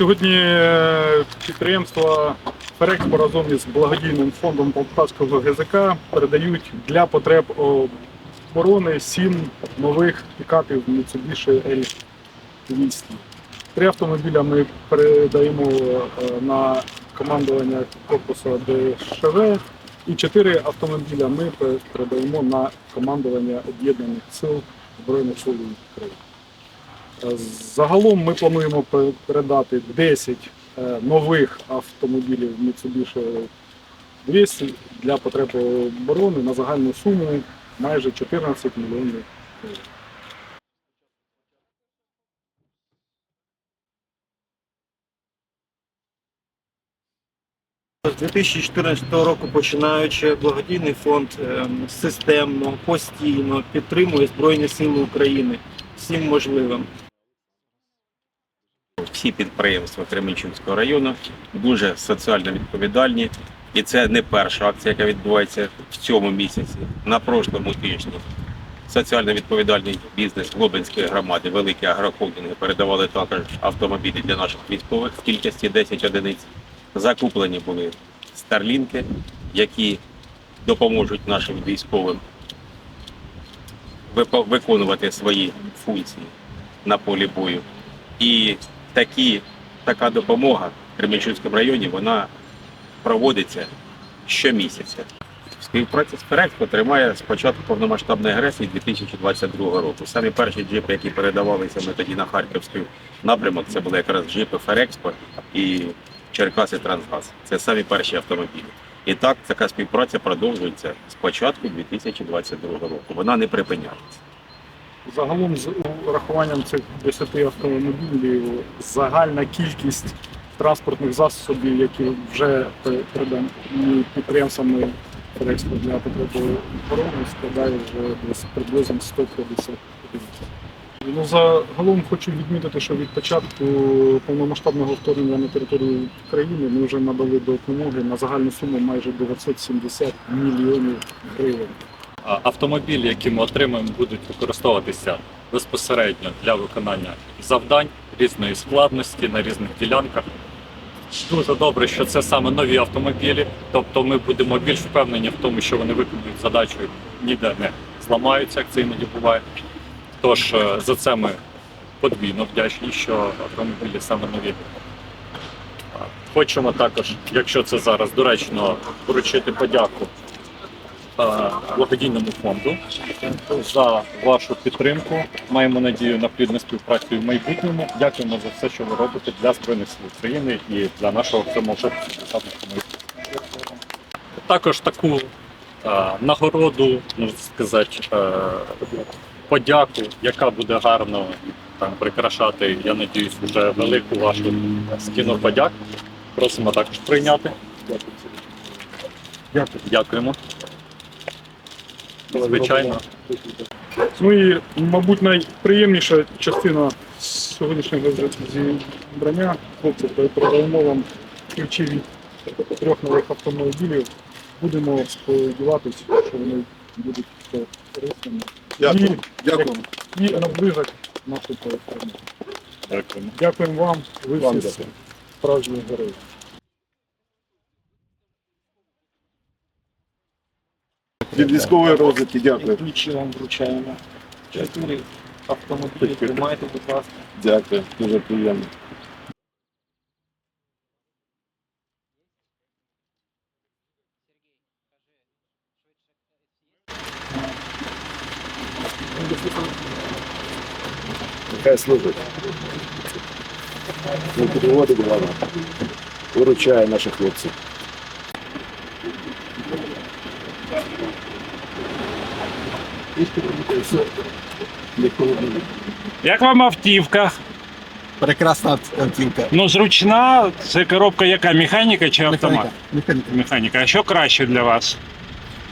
Сьогодні е, підприємства Ферекспо разом із благодійним фондом Полтавського ГЗК передають для потреб оборони сім нових пікапів Mitsubishi L200. Три автомобіля ми передаємо е, на командування корпусу ДШВ і чотири автомобіля ми передаємо на командування Об'єднаних сил Збройних сил України. Е, Загалом ми плануємо передати 10 е, нових автомобілів Mitsubishi 200 для потреб оборони на загальну суму майже 14 мільйонів гривень. З 2014 року починаючи, благодійний фонд ем, системно, постійно підтримує Збройні Сили України всім можливим. Всі підприємства Кременчуцького району дуже соціально відповідальні. І це не перша акція, яка відбувається в цьому місяці. На прошлому тижні соціально відповідальний бізнес Глобинської громади, великі агрохолдинги передавали також автомобілі для наших військових в кількості 10 одиниць. Закуплені були старлінки, які допоможуть нашим військовим виконувати свої функції на полі бою. І такі, така допомога в Кременчуцькому районі вона проводиться щомісяця. Співпраця з Ферекспо тримає з початку повномасштабної агресії 2022 року. Самі перші джипи, які передавалися ми тоді на Харківський напрямок, це були якраз джипи Ферекспо і Черкаси Трансгаз. Це самі перші автомобілі. І так така співпраця продовжується з початку 2022 року. Вона не припиняється. Загалом з урахуванням цих 10 автомобілів загальна кількість транспортних засобів, які вже передані підприємствами Ферекспо для потреб оборони, складає вже десь приблизно 150 одиниць. Ну, загалом хочу відмітити, що від початку повномасштабного вторгнення на територію України ми вже надали допомоги на загальну суму майже 970 мільйонів гривень. Автомобілі, які ми отримаємо, будуть використовуватися безпосередньо для виконання завдань різної складності на різних ділянках. Дуже добре, що це саме нові автомобілі, тобто ми будемо більш впевнені в тому, що вони виконують задачу ніде не зламаються, як це іноді буває. Тож е, за це ми подвійно вдячні, що автомобілі саме нові. Хочемо також, якщо це зараз доречно, вручити подяку е, благодійному фонду за вашу підтримку. Маємо надію на плідну співпрацю в майбутньому. Дякуємо за все, що ви робите для Збройних сил України і для нашого цьому Також таку е, нагороду, можна сказати, е, подяку, яка буде гарно там прикрашати, я надіюсь, вже велику вашу стіну подяк. Просимо також прийняти. Дякую. Дякуємо. Звичайно. Ну і, мабуть, найприємніша частина сьогоднішнього зібрання, хлопці, передаємо вам ключі від трьох нових автомобілів. Будемо сподіватися, що вони будуть корисними. Дякую. Дякую. І, і наближать нашу перемогу. Дякуємо. Дякуємо вам, ви Вам всі справжні герої. Від військової розвідки дякую. Ключі вам вручаємо. Чотири автомобілі тримайте, будь ласка. Дякую. Дуже приємно. Нехай служить. Не підводить головне. Виручає наших хлопців. Як вам автівка? Прекрасна автівка. Ну, зручна, це коробка яка? Механіка чи автомат? Механіка. Механіка. Механіка. А що краще для вас?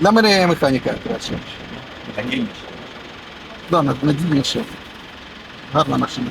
На мене механіка краще. Да, Так, надійніше. Гарна машина.